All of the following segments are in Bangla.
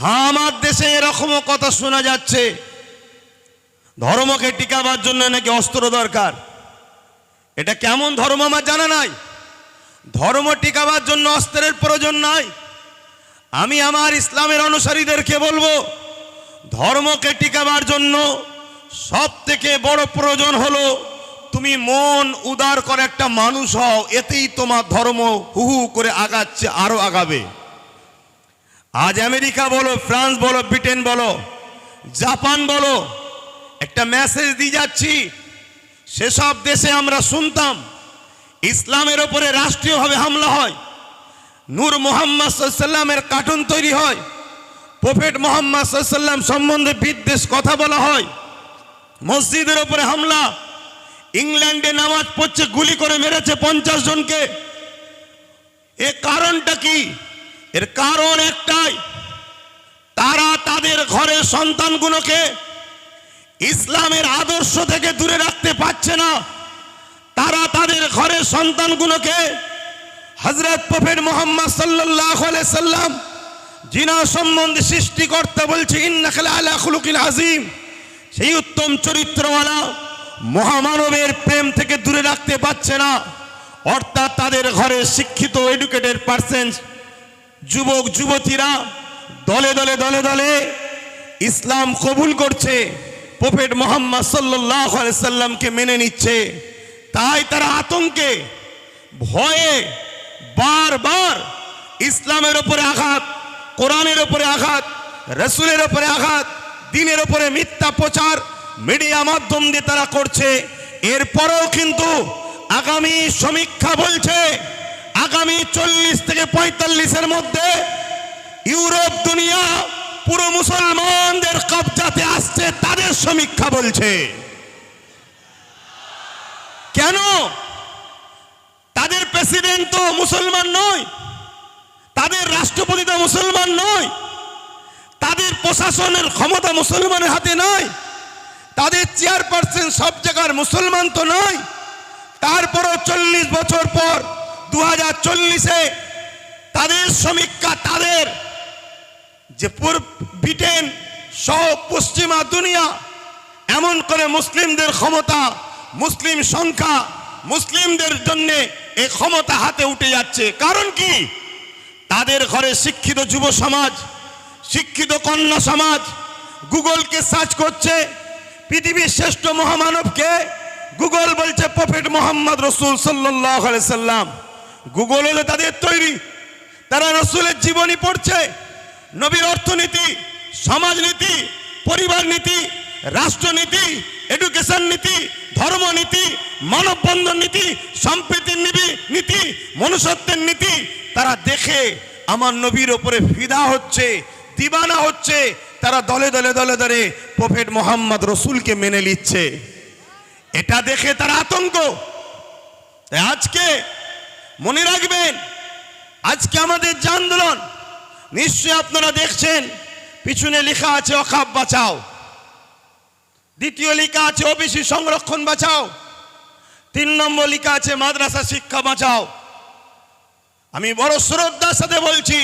আমার দেশে এরকমও কথা শোনা যাচ্ছে। ধর্মকে টিকাবার জন্য নাকি অস্ত্র দরকার? এটা কেমন ধর্ম আমার জানা নাই। ধর্ম টিকাবার জন্য অস্ত্রের প্রয়োজন নাই। আমি আমার ইসলামের অনুসারীদেরকে বলব, ধর্মকে টিকাবার জন্য সব থেকে বড় প্রয়োজন হলো, তুমি মন উদার করে একটা মানুষ হও, এতেই তোমার ধর্ম হু হু করে আগাচ্ছে, আরও আগাবে। আজ আমেরিকা বলো, ফ্রান্স বলো, ব্রিটেন বলো, জাপান বলো, একটা মেসেজ দিয়ে যাচ্ছি, সেসব দেশে আমরা শুনতাম, ইসলামের ওপরে রাষ্ট্রীয়ভাবে হামলা হয়, নূর মোহাম্মদ সাল্লামের কার্টুন তৈরি হয়, প্রফেট মোহাম্মদ সাল্লাম সম্বন্ধে বিদ্বেষ কথা বলা হয়, মসজিদের ওপরে হামলা, ইংল্যান্ডে নামাজ পড়ছে, গুলি করে মেরেছে পঞ্চাশ জনকে। এ কারণটা কি? এর কারণ একটাই, তারা তাদের ঘরের সন্তানগুলোকে ইসলামের আদর্শ থেকে দূরে রাখতে পারছে না। তারা তাদের ঘরের সন্তানগুলোকে হজরত প্রফেট মোহাম্মদ সাল্লাহ সাল্লাম জিনা সম্বন্ধে সৃষ্টিকর্তা বলছে খুলুকিল আজিম সেই উত্তম চরিত্রওয়ালা মহামানবের প্রেম থেকে দূরে রাখতে পারছে না। অর্থাৎ তাদের ঘরে শিক্ষিত এডুকেটেড পার্সেন্স যুবক, যুবতীরা দলে দলে দলে দলে ইসলাম কবুল করছে। প্রফেট মোহাম্মদ সাল্লাহ সাল্লামকে মেনে নিচ্ছে। তাই তারা আতঙ্কে, ভয়ে বারবার ইসলামের ওপরে আঘাত, কোরআনের ওপরে আঘাত, রসুলের ওপরে আঘাত, দিনের ওপরে মিথ্যা প্রচার মিডিয়া মাধ্যম দিয়ে তারা করছে। এরপরেও কিন্তু আগামী সমীক্ষা বলছে আগামী চল্লিশ থেকে পঁয়তাল্লিশের মধ্যে ইউরোপ, দুনিয়া, পুরো মুসলমানদের কবজাতে আসছে, তাদের সমীক্ষা বলছে। কেন? তাদের প্রেসিডেন্ট তো মুসলমান নয়, তাদের রাষ্ট্রপতি তো মুসলমান নয়, তাদের প্রশাসনের ক্ষমতা মুসলমানের হাতে নয় তাদের চেয়ারপারসন সব জায়গার মুসলমান তো নয়, তারপরও চল্লিশ বছর পর দু হাজার চল্লিশে তাদের সমীক্ষা তাদের যে পূর্ব ব্রিটেন সহ পশ্চিমা দুনিয়া, এমন করে মুসলিমদের ক্ষমতা, মুসলিম সংখ্যা, মুসলিমদের জন্য এই ক্ষমতা হাতে উঠে যাচ্ছে। কারণ কি? তাদের ঘরে শিক্ষিত যুব সমাজ, শিক্ষিত কন্যা সমাজ, গুগলকে সার্চ করছে, পৃথিবীর শ্রেষ্ঠ মহামানবকে গুগল বলছে প্রফেট মোহাম্মদ রসুল সাল্লাহ সাল্লাম। গুগল হলো তাদের তৈরি। তারা রসুলের জীবনী পড়ছে, নবীর অর্থনীতি, সমাজনীতি পরিবার নীতি রাষ্ট্রনীতি এডুকেশন নীতি, ধর্মনীতি মানববন্ধন নীতি সম্প্রীতির নীতি নীতি, মনুষ্যত্বের নীতি। তারা দেখে আমার নবীর ওপরে ফিদা হচ্ছে, দিবানা হচ্ছে। তারা দলে দলে দলে দলে প্রফেট মোহাম্মদ রসুলকে মেনে নিচ্ছে। এটা দেখে তারা আতঙ্ক। আজকে মনে রাখবেন, আজকে আমাদের যে আন্দোলন, নিশ্চয়ই আপনারা দেখছেন, পিছনে লেখা আছে অখাপ বাঁচাও। দ্বিতীয় লেখা আছে ওবিসি সংরক্ষণ বাঁচাও। তিন নম্বর লেখা আছে মাদ্রাসা শিক্ষা বাঁচাও। আমি বড় শ্রদ্ধার সাথে বলছি,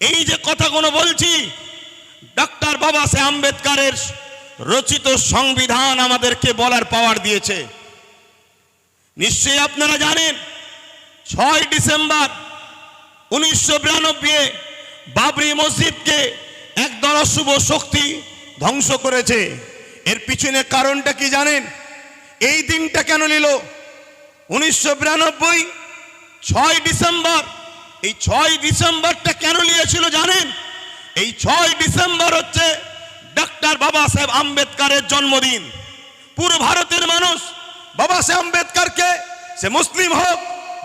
এই যে কথাগুলো বলছি ডক্টর বাবা সাহেব আম্বেদকারের রচিত সংবিধান আমাদেরকে বলার পাওয়ার দিয়েছে। নিশ্চয়ই আপনারা জানেন ছয় ডিসেম্বর উনিশশো বিরানব্বই বাবরি মসজিদকে একদল অশুভ শক্তি ধ্বংস করেছে। এর পিছনে কারণটা কি জানেন? এই দিনটা কেন নিল? উনিশশো বিরানব্বই ছয় ডিসেম্বর, এই ছয় ডিসেম্বরটা কেন নিয়েছিল জানেন? এই ছয় ডিসেম্বর হচ্ছে ডক্টর বাবা সাহেব আম্বেদকারের জন্মদিন। পুরো ভারতের মানুষ বাবা সাহেব আম্বেদকারকে, সে মুসলিম হোক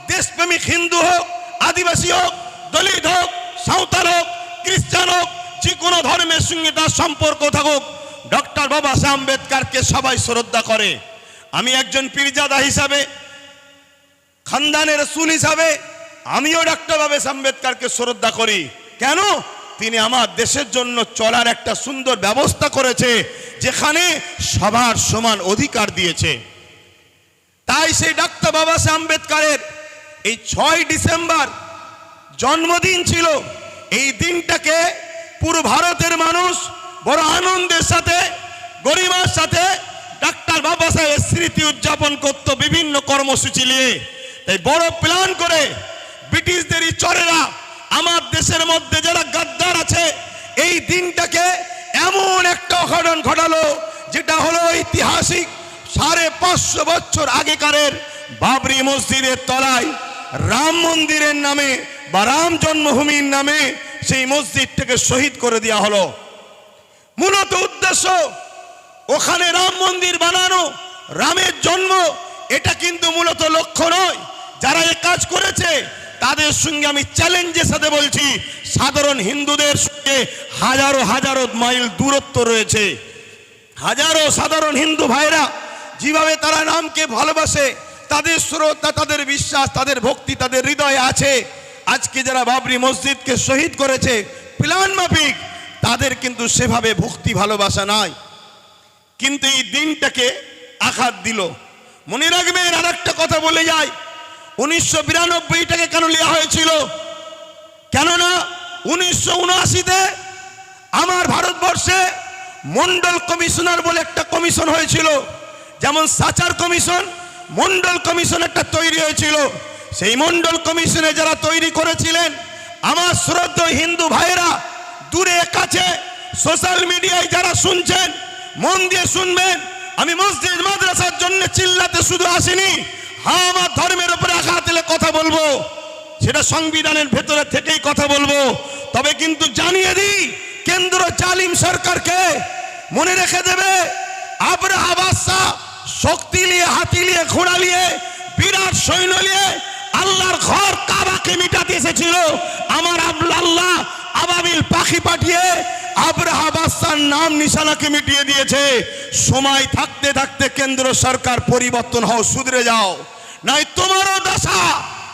দেশপ্রেমিক হিন্দু হোক, আদিবাসী হোক, দলিত হোক, সাঁওতাল হোক, খ্রিস্টান হোক, যে কোনো ধর্মের সঙ্গে তার সম্পর্ক থাকুক, ডক্টর বাবা সাহেব আম্বেদকারকে সবাই শ্রদ্ধা করে। আমি একজন পীরজাদা হিসাবে, খানদানের রসুল হিসাবে, আমিও ডক্টর বাবা আম্বেদকারকে শ্রদ্ধা করি। কেন? তিনি আমার দেশের জন্য চলার একটা সুন্দর ব্যবস্থা করেছে, যেখানে সবার সমান অধিকার দিয়েছে। তাই সেই ডাক্তার বাবা সাহেব আম্বেদকারের এই ছয় ডিসেম্বর জন্মদিন ছিল। এই দিনটাকে পুরো ভারতের মানুষ বড় আনন্দের সাথে, গরিমার সাথে, ডাক্তার বাবা সাহেবের স্মৃতি উদযাপন করত বিভিন্ন কর্মসূচি নিয়ে। তাই বড় প্ল্যান করে ব্রিটিশদেরই চরেরা আমার দেশের মধ্যে যারা গাদ্দার আছে, এই দিনটাকে এমন একটা অঘটন ঘটালো, যেটা হলো ঐতিহাসিক সাড়ে পাঁচশো বছর আগেকারের বাবরি মসজিদের তলায় রাম মন্দিরের নামে বা রাম জন্মভূমির নামে সেই মসজিদটাকে শহীদ করে দেওয়া হলো। মূলত উদ্দেশ্য, ওখানে রাম মন্দির বানানো, রামের জন্ম, এটা কিন্তু মূলত লক্ষ্য নয়। যারা এ কাজ করেছে, তাদের সঙ্গে আমি চ্যালেঞ্জের সাথে বলছি, সাধারণ হিন্দুদের সঙ্গে হাজারো হাজারো মাইল দূরত্ব রয়েছে। হাজারো সাধারণ হিন্দু ভাইরা, যেভাবে তারা নামকে ভালোবাসে তাদের শ্রদ্ধা তাদের বিশ্বাস, তাদের ভক্তি, তাদের হৃদয়ে আছে। আজকে যারা বাবরি মসজিদকে শহীদ করেছে, প্লান মাফিক, তাদের কিন্তু সেভাবে ভক্তি, ভালোবাসা নাই। কিন্তু এই দিনটাকে আঘাত দিল। মনে রাখবেন আর একটা কথা বলে যায় উনিশশো বিরানব্বইটাকে কেন নেওয়া হয়েছিল? কেননা উনিশশো উনআশিতে আমার ভারতবর্ষে মন্ডল কমিশনার বলে একটা কমিশন হয়েছিল। যেমন সাচার কমিশন মন্ডল কমিশন একটা তৈরি হয়েছিল। সেই মন্ডল কমিশনে যারা তৈরি করেছিলেন, আমার শ্রদ্ধ হিন্দু ভাইরা দূরে কাছে সোশ্যাল মিডিয়ায় যারা শুনছেন, মন দিয়ে শুনবেন, আমি মসজিদ মাদ্রাসার জন্য চিল্লাতে শুধু আসিনি হ্যাঁ আমার ধর্মের উপরে আঘাত এলে কথা বলব, সেটা সংবিধানের ভেতরে থেকেই কথা বলব। তবে কিন্তু জানিয়ে দিই, কেন্দ্র জালিম সরকারকে মনে রেখে দেবে, আবরাহা বাদশা শক্তি নিয়ে, হাতি নিয়ে, ঘোড়া নিয়ে, বিরাট সৈন্য নিয়ে আল্লাহর ঘর কাবাকে মিটাতে এসেছিল। আমার আল্লাহ আবাবিল পাখি পাঠিয়ে আবরাহা বাদশার নাম নিশানাকে মিটিয়ে দিয়েছে। সময় থাকতে থাকতে কেন্দ্র সরকার পরিবর্তন হও, সুধরে যাও। নাই তোমারও দশা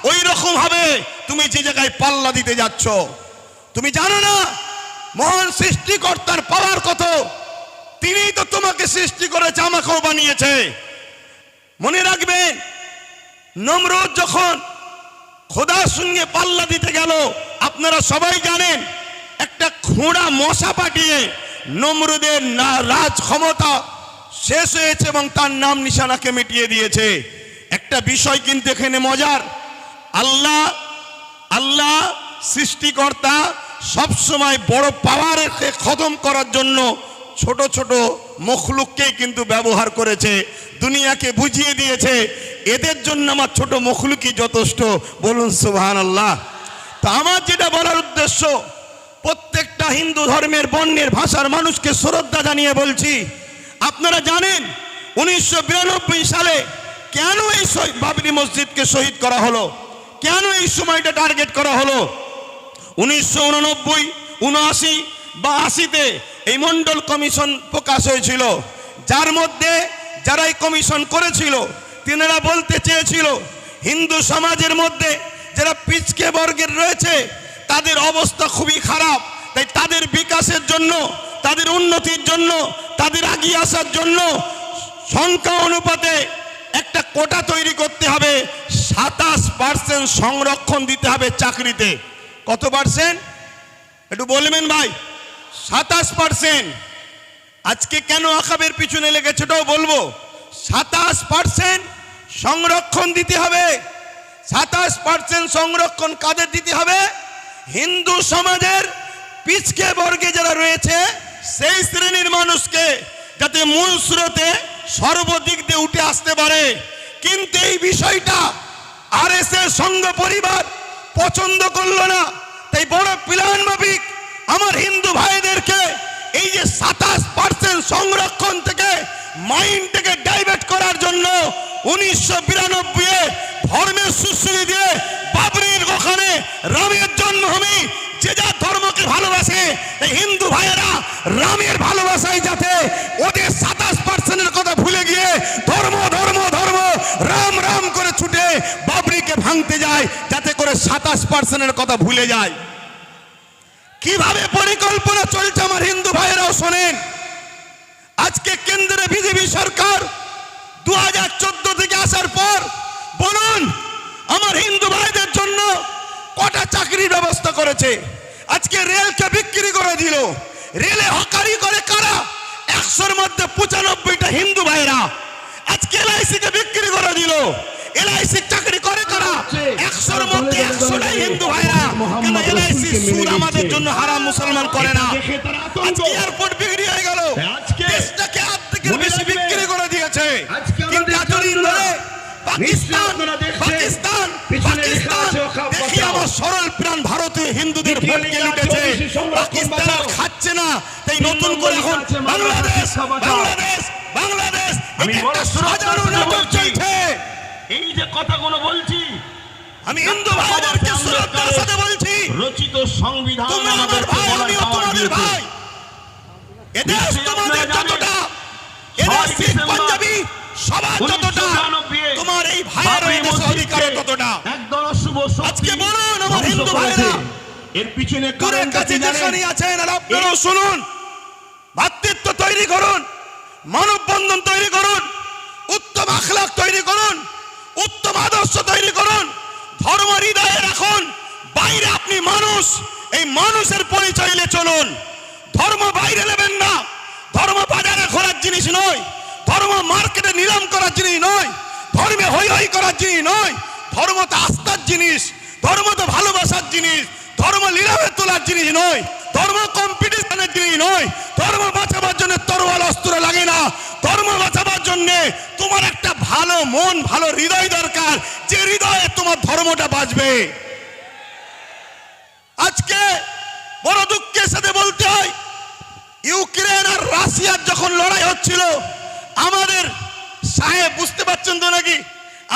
ওই রকম হবে, তুমি যে জায়গায় পাল্লা দিতে যাচ্ছ। তুমি জানো না, মহান সৃষ্টিকর্তার পাওয়ার কত? তিনিই তো তোমাকে সৃষ্টি করেছে, আমাকেও বানিয়েছে। মনে রাখবেন, নমরুদ যখন খোদার সঙ্গে পাল্লা দিতে গেল, আপনারা সবাই জানেন, একটা খোঁড়া মশা পাঠিয়ে নমরুদের না রাজ ক্ষমতা শেষ হয়েছে এবং তার নাম নিশানাকে মিটিয়ে দিয়েছে। একটা বিষয় কিন্তু এখানে মজার। আল্লাহ আল্লাহ সৃষ্টিকর্তা সবসময় বড় পাওয়ারকে খতম করার জন্য ছোট ছোট মখলুককে কিন্তু ব্যবহার করেছে, দুনিয়াকে বুঝিয়ে দিয়েছে। এদের জন্য আমার ছোট মখলুকই যথেষ্ট। বলুন সুবহান আল্লাহ তা আমার যেটা বলার উদ্দেশ্য, প্রত্যেকটা হিন্দু ধর্মের বর্ণের ভাষার মানুষকে শ্রদ্ধা জানিয়ে বলছি। আপনারা জানেন, উনিশশো বিরানব্বই সালে কেন এই বাবরি মসজিদকে শহীদ করা হলো? কেন এই সময়টা টার্গেট করা হলো? উনিশশো উননব্বই, উনআশি বা আশিতে এই মন্ডল কমিশন প্রকাশ হয়েছিল। যার মধ্যে যারা এই কমিশন করেছিল, তিনারা বলতে চেয়েছিল, হিন্দু সমাজের মধ্যে যারা পিচকে বর্গের রয়েছে, তাদের অবস্থা খুবই খারাপ। তাই তাদের বিকাশের জন্য, তাদের উন্নতির জন্য, তাদের আগিয়ে আসার জন্য সংখ্যা অনুপাতে একটা কোটা তৈরি করতে হবে। সাতাশ পার্সেন্ট সংরক্ষণ দিতে হবে চাকরিতে। কত পার্সেন্ট? একটু বলবেন ভাই। সাতাশ পার্সেন্ট আজকে কেন আকাবের পিছনে লেগেছে ওটাও বলব। সাতাশ পার্সেন্ট সংরক্ষণ দিতে হবে। সাতাশ পার্সেন্ট সংরক্ষণ কাদের দিতে হবে? হিন্দু সমাজের পিছকে বর্গে যারা রয়েছে, সেই শ্রেণির মানুষকে, যাতে মূল স্রোতে সর্বদিক দিয়ে উঠে আসতে পারে। কিন্তু এই বিষয়টা আর এস এর সঙ্গ পরিবার পছন্দ করল না। তাই বড় প্লান মাফিক আমার হিন্দু ভাইদেরকে এই যে সাতাশ পার্সেন্ট সংরক্ষণ থেকে মাইন্ডটাকে ডাইভার্ট করার জন্য উনিশশো বিরানব্বই ধর্মের সুশ্রী দিয়ে বাবরির ওখানে রামের জন্মভূমি, যে যা ধর্মকে ভালোবাসে হিন্দু ভাইয়েরা রামের ভালোবাসায় যাতে ওদের সাতাশ পার্সেন্টের কথা ভুলে গিয়ে ধর্ম ধর্ম ধর্ম, রাম রাম করে ছুটে বাবরিকে ভাঙতে যায়, যাতে করে সাতাশ পার্সেন্টের কথা ভুলে যায়। কীভাবে পরিকল্পনা চলছে আমার হিন্দু ভাইয়েরাও শোনেন। আজকে কেন্দ্রে বিজেপি সরকার দু হাজার চোদ্দ থেকে আসার পর বলুন, আমার হিন্দু ভাইদের জন্য কটা চাকরির ব্যবস্থা করেছে? আজকে রেলকে বিক্রি করে দিল। রেলে হকারি করে কারা? একশোর মধ্যে পঁচানব্বইটা হিন্দু ভাইরা আজকে এলআইসি কে বিক্রি করে দিল। এলআইসি চাকরি করে কারা একশোর মধ্যে একশোটাই হিন্দু ভাইরা। কেন এলআইসি সুদ আমাদের জন্য হারাম মুসলমান করে না? আজকে এয়ারপোর্ট বিক্রি হয়ে গেল। আজকে- দেশটাকে অর্ধেকের মনে বেশি বিক্রি করে দিয়েছে। কিন্তু এতদিন ধরে পাকিস্তান পাকিস্তান পাকিস্তান। দেখি আমার সরল প্রাণ ভারতীয় হিন্দুদের ভোটকে লুটেছে। পাকিস্তান আর খাচ্ছে না। তাই তিন নতুন করে এখন বাংলাদেশ বাংলাদেশ বাংলাদেশ। আমি একটা করে নাটক চলছে। কথাগুলো বলছি। আমি হিন্দু ভাইদেরকে শ্রদ্ধার সাথে বলছি। রচিত সংবিধান আমার ভাই আমি তোমাদের ভাই। এদেশ তোমাদের যতটা এদেশ শিখ পাঞ্জাবি সবার যতটা তোমার এই ভাইয়ের এই দেশে অধিকার ততটা। একদল শুভ আজকে বলুন আমার হিন্দু ভাইরা। এর পিছনে দূরের কাছে? যেখানে আছেন আর আপনারাও শুনুন। ভাতৃত্ব তৈরি করুন মানববন্ধন তৈরি করুন উত্তম আখলাক তৈরি করুন। উত্তম আদর্শ তৈরি করুন, ধর্ম হৃদয়ে রাখুন, বাইরে আপনি মানুষ, এই মানুষের পরিচয় নিয়ে চলুন। ধর্ম বাইরে নেবেন না, ধর্ম বাজারে ঘোরার জিনিস নয়, ধর্ম মার্কেটে নিলাম করার জিনিস নয়, ধর্মে হই হই করার জিনিস নয়, ধর্ম তো আস্থার জিনিস, ধর্ম তো ভালোবাসার জিনিস, ধর্ম লীলামে তোলার জিনিস নয়, ধর্ম কম্পিটিশনের জিনিস নয়, ধর্ম বাঁচাবার জন্য তরোয়াল অস্ত্র লাগে না ধর্ম বাঁচাবার জন্য তোমার একটা ভালো মন, ভালো হৃদয় দরকার। যে হৃদয়ে তোমার ধর্মটা বাঁচবে। আজকে বড় দুঃখের সাথে বলতে হয়, ইউক্রেন আর রাশিয়ার যখন লড়াই হচ্ছিল, আমাদের সাহেব বুঝতে পারছেন তো নাকি?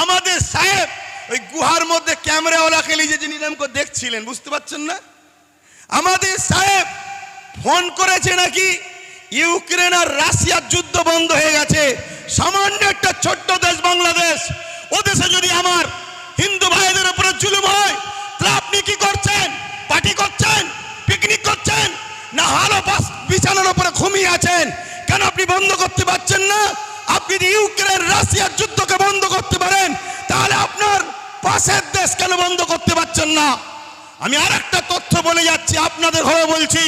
আমাদের সাহেব ওই গুহার মধ্যে ক্যামেরাওয়ালা খেলি যে নিলাম করে দেখছিলেন, বুঝতে পারছেন না? আমাদের সাহেব ফোন করেছে নাকি? ইউক্রেন আর রাশিয়ার যুদ্ধ বন্ধ হয়ে গেছে। সামান্য একটা ছোট্ট দেশ বাংলাদেশ। ও দেশে যদি আমার হিন্দু ভাইদের উপরে জুলুম হয় তাহলে আপনি কি করছেন? পার্টি করছেন? পিকনিক করছেন? না হালো বিছানার উপরে ঘুমিয়ে আছেন? কেন আপনি বন্ধ করতে পারছেন না? আপনি যদি ইউক্রেন, রাশিয়ার যুদ্ধকে বন্ধ করতে পারেন, তাহলে আপনার পাশের দেশ কেন বন্ধ করতে পারছেন না? আমি আর একটা তথ্য বলে যাচ্ছি, আপনাদের ঘরে বলছি।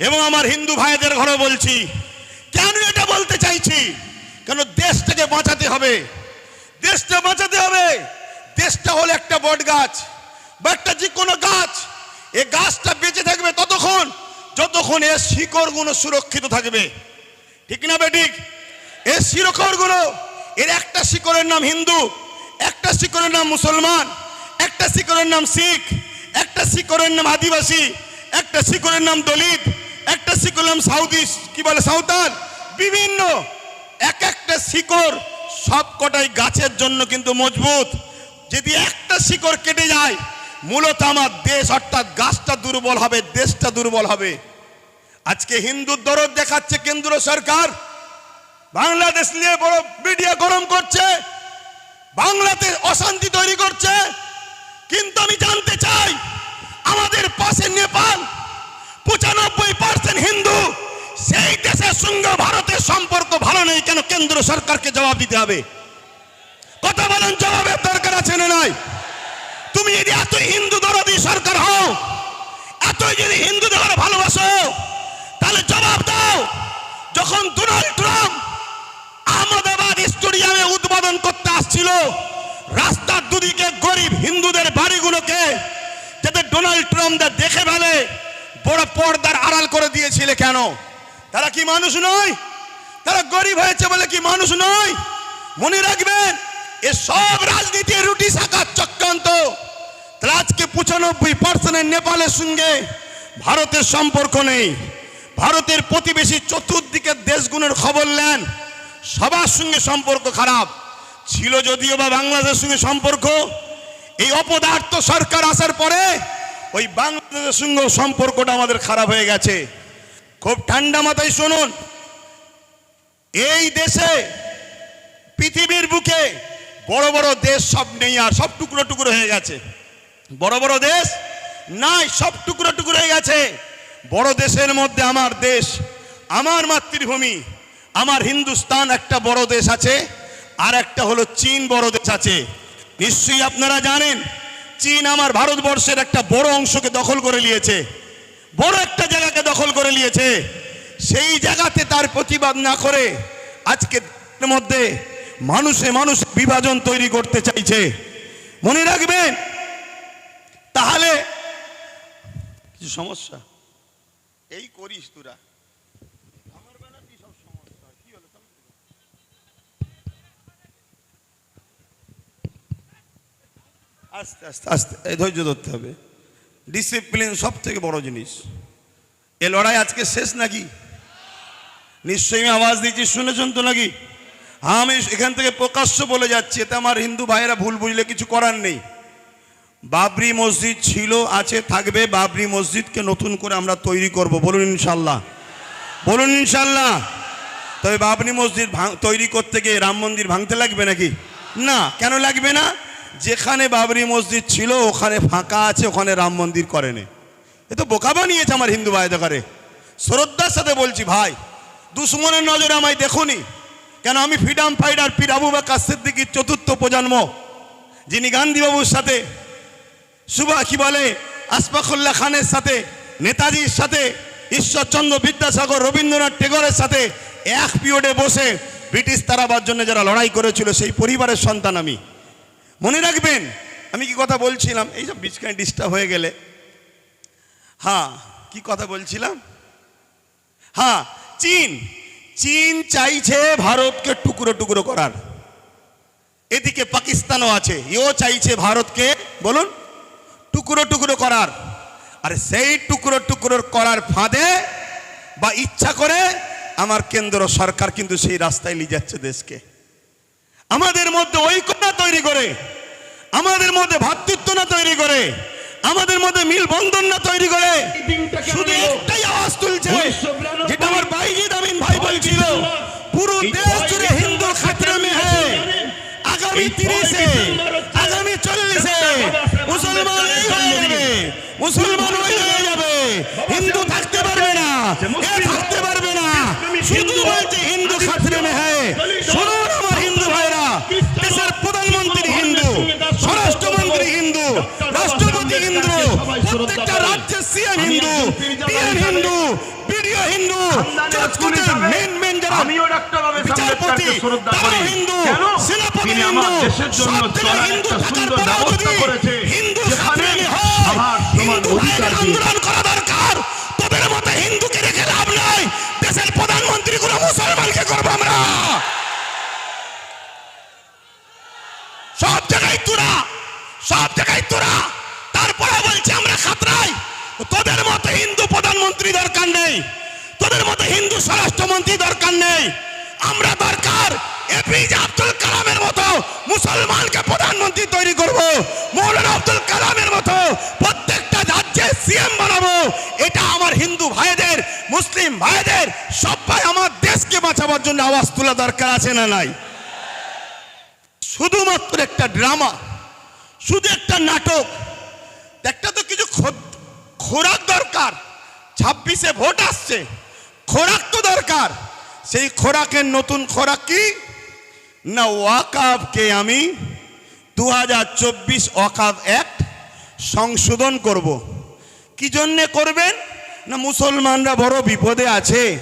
এবং আমার হিন্দু ভাইদের ঘরে বলছি, কেন এটা বলতে চাইছি? কেন দেশটাকে বাঁচাতে হবে? দেশটা বাঁচাতে হবে। দেশটা হলো একটা বট গাছ, বা একটা যে কোনো গাছ। এ গাছটা বেঁচে থাকবে ততক্ষণ, যতক্ষণ এর শিকড়গুলো সুরক্ষিত থাকবে। ঠিক না বেঠিক এর শিকড়গুলো এর একটা শিকড়ের নাম হিন্দু, একটা শিকড়ের নাম মুসলমান, একটা শিকড়ের নাম শিখ, একটা শিকড়ের নাম আদিবাসী, একটা শিকড়ের নাম দলিত একটা নাম সাউদি, কি বলে সাঁওতাল? বিভিন্ন। এক একটা শিকড় সব কটাই গাছের জন্য কিন্তু মজবুত। যদি একটা শিকড় কেটে যায়, মূলত আমার দেশ অর্থাৎ গাছটা দুর্বল হবে, দেশটা দুর্বল হবে। আজকে হিন্দুর দরদ দেখাচ্ছে কেন্দ্র সরকার। বাংলাদেশ নিয়ে বড় মিডিয়া গরম করছে, বাংলাতে অশান্তি তৈরি করছে। কিন্তু আমি জানতে চাই, আমাদের পাশে নেপাল পঁচানব্বই পার্সেন্ট হিন্দু, সেই দেশের সঙ্গে ভারতের সম্পর্ক ভালো নেই, কেন কেন্দ্র সরকারকে জবাব দিতে হবে? কথা বলেন জবাবের দরকার আছে না নাই? তুমি যদি এত হিন্দু দরদি সরকার হও, এতই যদি হিন্দু হিন্দুদের ভালোবাসো, তাহলে জবাব দাও। যখন ডোনাল্ড ট্রাম্প আহমেদাবাদ স্টেডিয়ামে উদ্বোধন করতে আসছিল, রাস্তার দুদিকে গরিব হিন্দুদের বাড়িগুলোকে যাতে ডোনাল্ড ট্রাম্প দেখে ফেলে বড় পর্দার আড়াল করে দিয়েছিলে কেন? তারা কি মানুষ নয়? তারা গরিব হয়েছে বলে কি মানুষ নয়? মনে রাখবেন, এ সব রাজনীতির রুটি শাখার চক্রান্ত। আজকে পঁচানব্বই পার্সেন্টের নেপালের সঙ্গে ভারতের সম্পর্ক নেই। ভারতের প্রতিবেশী চতুর্দিকের দেশগুলোর খবর নেন। সবার সঙ্গে সম্পর্ক খারাপ। ছিল যদিও বা বাংলাদেশের সঙ্গে সম্পর্ক। এই অপদার্থ সরকার আসার পরে ওই বাংলাদেশের সঙ্গে সম্পর্কটা আমাদের খারাপ হয়ে গেছে। খুব ঠান্ডা মাথায় শুনুন। এই দেশে, পৃথিবীর বুকে বড় বড় দেশ সব নেই আর সব টুকরো টুকরো হয়ে গেছে। বড় বড় দেশ নাই, সব টুকরো টুকরো হয়ে গেছে। বড় দেশের মধ্যে আমার দেশ, আমার মাতৃভূমি, আমার হিন্দুস্তান একটা বড় দেশ আছে, আর একটা হলো চীন বড় দেশ আছে। নিশ্চয়ই আপনারা জানেন চীন আমার ভারতবর্ষের একটা বড় অংশকে দখল করে নিয়েছে। বড় একটা জায়গাকে দখল করে নিয়েছে। সেই জায়গাতে তার প্রতিবাদ না করে আজকে মধ্যে মানুষে মানুষ বিভাজন তৈরি করতে চাইছে। মনে রাখবেন? তাহলে কিছু সমস্যা? এই করিস তোরা আমার বেলা কি সব সমস্যা কি হলো আস্তে আস্তে আস্তে ধৈর্য ধরতে হবে। ডিসিপ্লিন সব থেকে বড় জিনিস। এ লড়াই আজকে শেষ নাকি? নিশ্চয়ই আমি আওয়াজ দিচ্ছি শুনেছেন তো নাকি? হ্যাঁ আমি এখান থেকে প্রকাশ্য বলে যাচ্ছি, এতে আমার হিন্দু ভাইয়েরা ভুল বুঝলে কিছু করার নেই। বাবরি মসজিদ ছিল, আছে, থাকবে, বাবরি মসজিদকে নতুন করে আমরা তৈরি করব, বলুন ইনশাল্লাহ বলুন ইনশাল্লাহ তবে বাবরি মসজিদ তৈরি করতে গিয়ে রাম মন্দির ভাঙতে লাগবে নাকি? না, কেন লাগবে না? যেখানে বাবরি মসজিদ ছিল, ওখানে ফাঁকা আছে, ওখানে রাম মন্দির করেনি। এ তো বোকা বানিয়েছে আমার হিন্দু ভাইদের করে শ্রদ্ধার সাথে বলছি, ভাই, দুশ্মনের নজরে আমায় দেখুনি। কেন আমি ফ্রিডম ফাইটার পীর আবু বাক্কা সিদ্দিকির চতুর্থ প্রজন্ম, যিনি গান্ধীবাবুর সাথে সুভা কি বলে, আসফাকুল্লাহ খানের সাথে, নেতাজির সাথে, ঈশ্বরচন্দ্র বিদ্যাসাগর, রবীন্দ্রনাথ টেগরের সাথে এক পিরিয়ডে বসে ব্রিটিশ তারাবার জন্য যারা লড়াই করেছিল, সেই পরিবারের সন্তান আমি। মনে রাখবেন, আমি কি কথা বলছিলাম? এইসব বিচখানে ডিস্টার্ব হয়ে গেলে। হ্যাঁ কি কথা বলছিলাম? হ্যাঁ চীন। চীন চাইছে ভারতকে টুকরো টুকরো করার। এদিকে পাকিস্তানও আছে এও চাইছে ভারতকে, বলুন, টুকরো টুকরো করার। আর সেই টুকরো টুকরো করার ফাঁদে বা ইচ্ছা করে আমার কেন্দ্র সরকার কিন্তু সেই রাস্তায় নিয়ে যাচ্ছে দেশকে। আমাদের মধ্যে ঐক্য না তৈরি করে আমাদের মধ্যে ভ্রাতৃত্ব না তৈরি করে আমাদের মধ্যে মিল বন্ধন না তৈরি করে শুধু একটাই আওয়াজ তুলছে যেটা আমার বাইজিদ আমিন ভাই বলছিল পুরো দেশ জুড়ে হিন্দু খাতরে মে হ্যায় আগামী তিরিশে হিন্দু মেন মেন যারা আমিও ডাক্তার বাবা বিচারপতি শ্রদ্ধা করি। হিন্দু সেনাপতি হিন্দু দেশের জন্য চলার একটা সুন্দর ব্যবস্থা করেছে যেখানে শাসনে হয়, সবার সমান হিন্দু অধিকার আন্দোলন করা দরকার। তোদের মতো হিন্দুকে রেখে লাভ নাই। দেশের প্রধানমন্ত্রী গুলো মুসলমানকে করব আমরা। সব জায়গায় তোরা সব জায়গায় তোরা। তারপরে বলছে আমরা খাতরাই। তোদের মতো হিন্দু প্রধানমন্ত্রী দরকার নেই। তোদের মতো হিন্দু স্বরাষ্ট্রমন্ত্রী দরকার নেই। আমরা দরকার এপিজে আব্দুল কালামের মতো মুসলমানকে প্রধানমন্ত্রী তৈরি করব, মৌলানা আব্দুল কালামের মতো প্রত্যেকটা রাজ্যে সিএম বানাবো। এটা আমার হিন্দু ভাইদের, মুসলিম ভাইদের, সবাই আমার দেশকে বাঁচাবার জন্য আওয়াজ তোলা দরকার আছে না নাই? শুধুমাত্র একটা ড্রামা, শুধু একটা নাটক। একটা তো কিছু খোরাক দরকার। ছাব্বিশে ভোট আসছে। খোরাক তো দরকার। সেই খোরাকের নতুন খোরাক কি? না ওয়াকাবকে আমি দু হাজার চব্বিশ ওয়াকাব অ্যাক্ট সংশোধন করব। কি জন্যে করবেন? না মুসলমানরা বড় বিপদে আছে।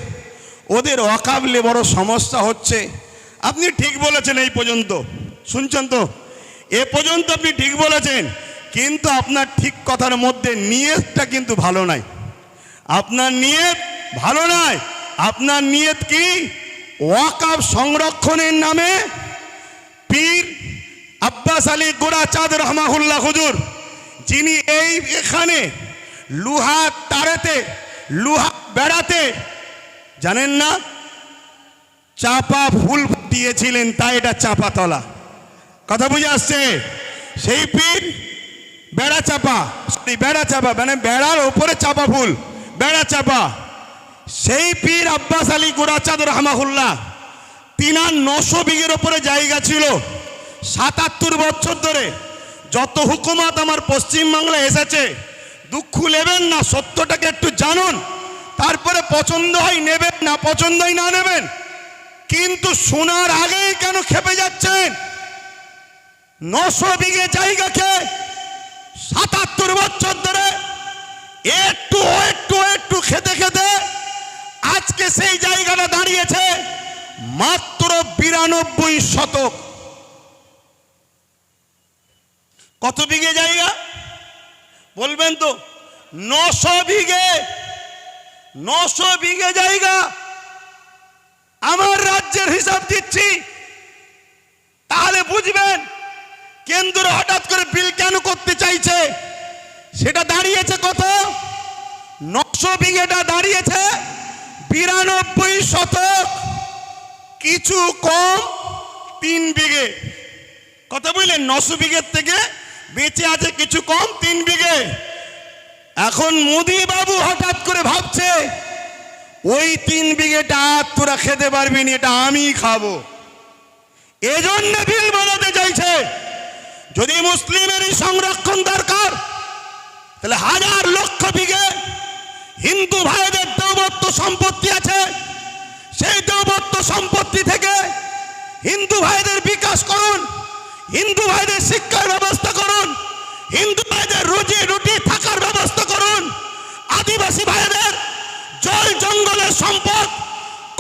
ওদের অকাবলে বড় সমস্যা হচ্ছে। আপনি ঠিক বলেছেন এই পর্যন্ত। শুনছেন তো? এ পর্যন্ত আপনি ঠিক বলেছেন। কিন্তু আপনার ঠিক কথার মধ্যে নিয়তটা কিন্তু ভালো নাই। আপনার নিয়ত ভালো নয়। আপনার নিয়ত কি? ওয়াকাব সংরক্ষণের নামে পীর আব্বাস আলী গোড়া চাঁদ রহমাহুল্লাহ হুজুর, যিনি এই এখানে লুহা তারেতে, লুহা বেড়াতে, জানেন না? চাপা ফুল দিয়েছিলেন তাই এটা চাপা তলা। কথা বুঝে আসছে? সেই পীর বেড়া চাপা বেড়া চাপা মানে বেড়ার ওপরে চাপা ফুল, বেড়া চাপা। সেই পীর আব্বাস আলী গোড়াচাঁদ রহমাহুল্লাহ, তিনার নশো বিঘের ওপরে জায়গা ছিল। সাতাত্তর বছর ধরে যত হুকুমত আমার পশ্চিমবাংলায় এসেছে, দুঃখ নেবেন না, সত্যটাকে একটু জানুন। তারপরে পছন্দ হয় নেবেন, না পছন্দ হয় না নেবেন। কিন্তু শোনার আগেই কেন খেপে যাচ্ছেন? নশো বিঘে জায়গাকে সাতাত্তর বছর ধরে একটু একটু একটু খেতে খেতে সেই জায়গাটা দাঁড়িয়েছে মাত্র বিরানব্বই শতক। কত বিঘে জায়গা? বলবেন তো, নশো বিঘে নশো বিঘে জায়গা আমার রাজ্যের হিসাব দিচ্ছি। তাহলে বুঝবেন, কেন্দ্র হঠাৎ করে বিল কেন করতে চাইছে? সেটা দাঁড়িয়েছে কত? নশো বিঘেটা দাঁড়িয়েছে বিরানব্বই শতক, কিছু কম তিন বিঘে। কথা বুঝলেন নশো বিঘের থেকে বেঁচে আছে কিছু কম তিন বিঘে। এখন মোদি বাবু হঠাৎ করে ভাবছে, ওই তিন বিঘেটা তোরা খেতে পারবি না, এটা আমি খাব। এজন্য বিল বানাতে চাইছে। যদি মুসলিমেরই সংরক্ষণ দরকার, তাহলে হাজার লক্ষ বিঘে হিন্দু ভাইদের দৌবত্ব সম্পত্তি আছে। সেই দৌবত্ব সম্পত্তি থেকে হিন্দু ভাইদের বিকাশ করুন, হিন্দু ভাইদের শিক্ষার ব্যবস্থা করুন, হিন্দু ভাইদের রুজি রুটি থাকার ব্যবস্থা করুন। আদিবাসী ভাইদের জল জঙ্গলের সম্পদ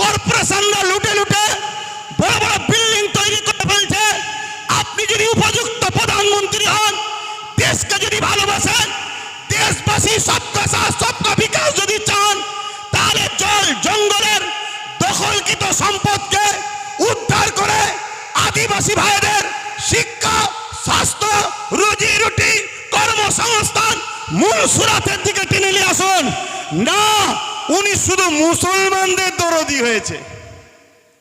কর্পোরেশনরা লুটে লুটে বড় বড় বিল্ডিং তৈরি করে ফেলছে। আপনি যদি উপযুক্ত প্রধানমন্ত্রী হন, দেশকে যদি ভালোবাসেন, দেশবাসী সবকা সবকা বিকাশ যদি চান তাহলে জঙ্গলের দখলকৃত সম্পদকে উদ্ধার করে আদিবাসী ভাইদের শিক্ষা, স্বাস্থ্য, রুজি রুটি, কর্মসংস্থান মূল সুরাতের দিকে টেনে নিয়ে আসুন। না, উনি শুধু মুসলমানদের দরদি হয়েছে।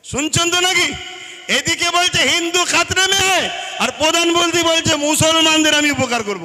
শুনছেন তো নাকি? এদিকে বলছে হিন্দু খাতরে মেয়ে আর প্রধানমন্ত্রী বলছে মুসলমানদের আমি উপকার করব।